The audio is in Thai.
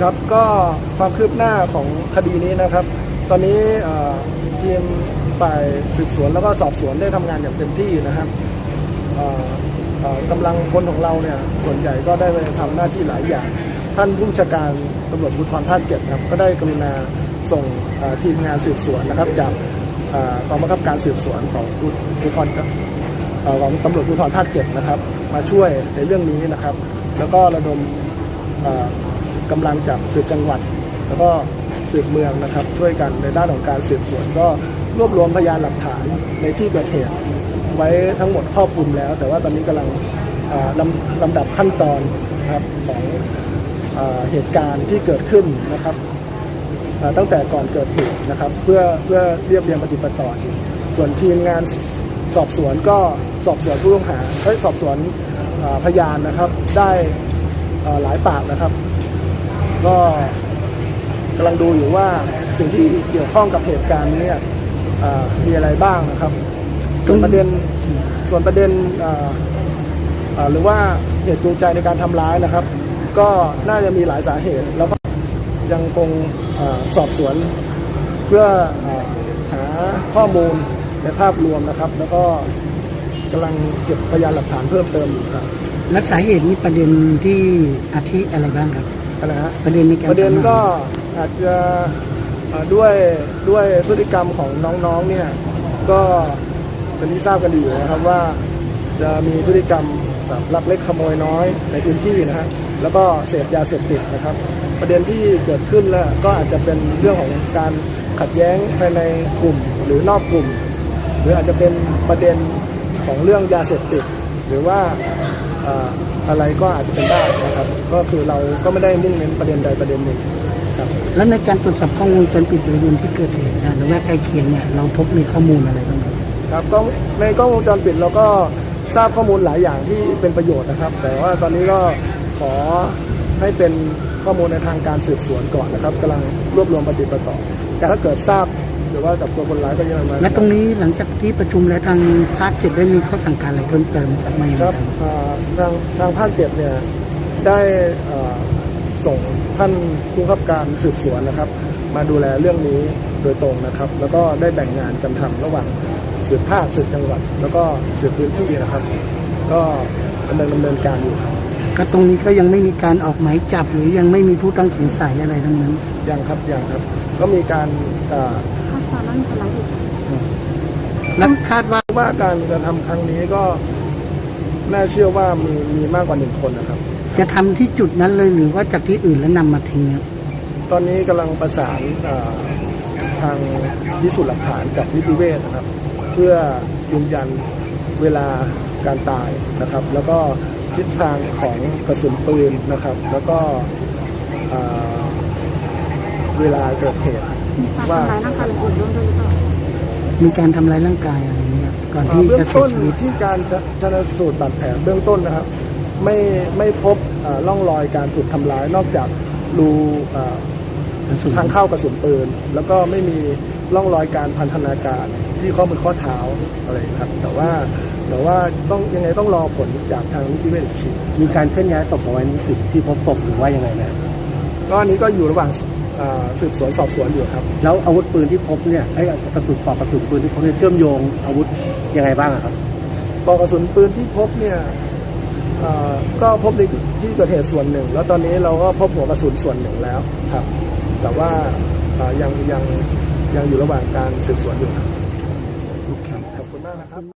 ครับก็ความคืบหน้าของคดีนี้นะครับ ตอนนี้ทีมฝ่ายสืบสวนแล้วก็สอบสวนได้ทำงานอย่างเต็มที่นะครับเอ่อเอ่อกำลังคนของเราเนี่ยส่วนใหญ่ก็ได้ไปทำหน้าที่หลายอย่าง ท่านผู้ชาการตำรวจภูธรภาคเจ็ดครับก็ได้กรุณาส่งทีมงานสืบสวนนะครับจากกองบังคับการสืบสวนของภูธรครับของตำรวจภูธรภาคเจ็ดนะครับ มาช่วยในเรื่องนี้นะครับ แล้วก็ระดม กำลังจากสืบจังหวัด แล้วก็สืบเมืองนะครับ ช่วยกันในด้านของการสืบสวนก็รวบรวมพยานหลักฐานในที่เกิดเหตุไว้ทั้งหมดครอบคลุมแล้ว แต่ว่าตอนนี้กำลังลำลำดับขั้นตอนนะครับของอเหตุการณ์ที่เกิดขึ้นนะครับตั้งแต่ก่อนเกิดเหตุนะครับ เพื่อเพื่อเรียบเรียงปฏิบัติต่อส่วนทีมงานสอบสวนก็สอบสวนผู้ต้องหายสอบสวนพยานนะครับ ได้หลายปากนะครับ ก็กำลังดูอยู่ว่าสิ่งที่เกี่ยวข้องกับเหตุการณ์นี้มีอะไรบ้างนะครับส่วนประเด็นส่วนประเด็นหรือว่าเหตุจูงใจในการทำร้ายนะครับ ก็น่าจะมีหลายสาเหตุ แล้วก็ยังคงอสอบสวนเพื่ออหาข้อมูลในภาพรวมนะครับ แล้วก็กำลังเก็บพยานหลักฐานเพิ่มเติมอยู่ครับและสาเหตุนี้ประเด็นที่อาทิอะไรบ้างครับ นะฮะประเด็นในการประเด็นทำงาก็อาจจะเอ่อด้วยด้วยพฤติกรรมของน้องๆเนี่ยก็เป็นที่ทราบกันดีอยู่นะครับว่าจะมีพฤติกรรมแบบลักเล็กขโมยน้อยในพื้นที่นะฮะแล้วก็เสพยาเสพติดนะครับ ประเด็นที่เกิดขึ้นแล้วก็อาจจะเป็นเรื่องของการขัดแย้งภายในกลุ่มหรือนอกกลุ่ม หรืออาจจะเป็นประเด็นของเรื่องยาเสพติด หรือว่าเอ่ออะไรก็อาจจะเป็นได้นะครับ ก็คือเราก็ไม่ได้มุ่งเน้นประเด็นใดประเด็นหนึ่งครับ แล้วในการตรวจสอบข้อมูลจนปิดบริเวณที่เกิดเหตุนะหรือว่าใกล้เคียงเนี่ยเราพบมีข้อมูลอะไรบ้างครับครับก็ในกล้องวงจรปิดเราก็ทราบข้อมูลหลายอย่างที่เป็นประโยชน์นะครับ แต่ว่าตอนนี้ก็ขอให้เป็นข้อมูลในทางการสืบสวนก่อนนะครับกำลังรวบรวมปฏิบัติต่อ แต่ถ้าเกิดทราบ หรือว่าจับตัวคนร้ายก็ยังไงมาและตรงนี้หลังจากที่ประชุมแล้วทางภาคเจ็ดได้มีข้อสั่งการอะไรเพิ่มเติมจากมาอย่างคไรรับอ่าทางทางภาคเจ็ดเนี่ยได้อ่าส่งท่านผู้ขับการสืบสวนนะครับ มาดูแลเรื่องนี้โดยตรงนะครับ แล้วก็ได้แบ่งงานกันทำระหว่างสืบภาคสืบจังหวัด แล้วก็สืบพื้นที่นะครับ ก็ดำเนินดำเนินการอยู่ครับ ก็ตรงนี้ก็ยังไม่มีการออกหมายจับหรือยังไม่มีผู้ต้องสงสัยอะไรทั้งนั้นยังครับยังครับ ก็มีการอ่าคาดการณ์ว่ามีคนร้ายอยู่และคาดว่าว่าการกระทำครั้งนี้ก็น่าเชื่อว่ามีมีมากกว่าหนึ่งคนนะครับ จะทำที่จุดนั้นเลยหรือว่าจากที่อื่นแล้วนำมาทิ้งครับตอนนี้กำลังประสานอ่าทางพิสูจน์หลักฐานกับนิติเวชนะครับ เพื่อยืนยันเวลาการตายนะครับ แล้วก็ ทิศทางของกระสุนปืนนะครับ แล้วก็อ่าเวลาเกิดเหตุมีการทำร้ายร่างกายอะไรอื่นด้วยหรือเปล่ามีการทำร้ายร่างกายอะไรเงี้ยก่อนอ่าที่เบื้อจะงเสียต้นชีวิตที่การชชนสูตรบาดแผลเบื้องต้นนะครับ ไม่ไม่พบอ่าร่องรอยการถูกทำร้ายนอกจากรูอ่าทางเข้ากระสุนปืน แล้วก็ไม่มีร่องรอยการพันธนาการ ที่ข้อมือข้อเท้าอะไรครับ แต่ว่าแต่ว่าต้องยังไงต้องรอผลจากทางนิติเวชอีกทีมีการเคลื่อนย้ายศพมาไว้ในจุดที่พบศพหรือว่ายังไงนะก็อันนี้ก็อยู่ระหว่างอ่าสืบสวนสอบสวนอยู่ครับ แล้วอาวุธปืนที่พบเนี่ยไอ้กระสุนปลอกกระสุนปืนที่พบเนี่ยเชื่อมโยงอาวุธยังไงบ้างอะครับปลอกกระสุนปืนที่พบเนี่ยอ่าก็พบในที่เกิดเหตุส่วนหนึ่ง แล้วตอนนี้เราก็พบหัวกระสุนส่วนหนึ่งแล้วครับ แต่ว่าอ่ายังยังยังอยู่ระหว่างการสืบสวนอยู่ครับขอบคุณมาก นะครับ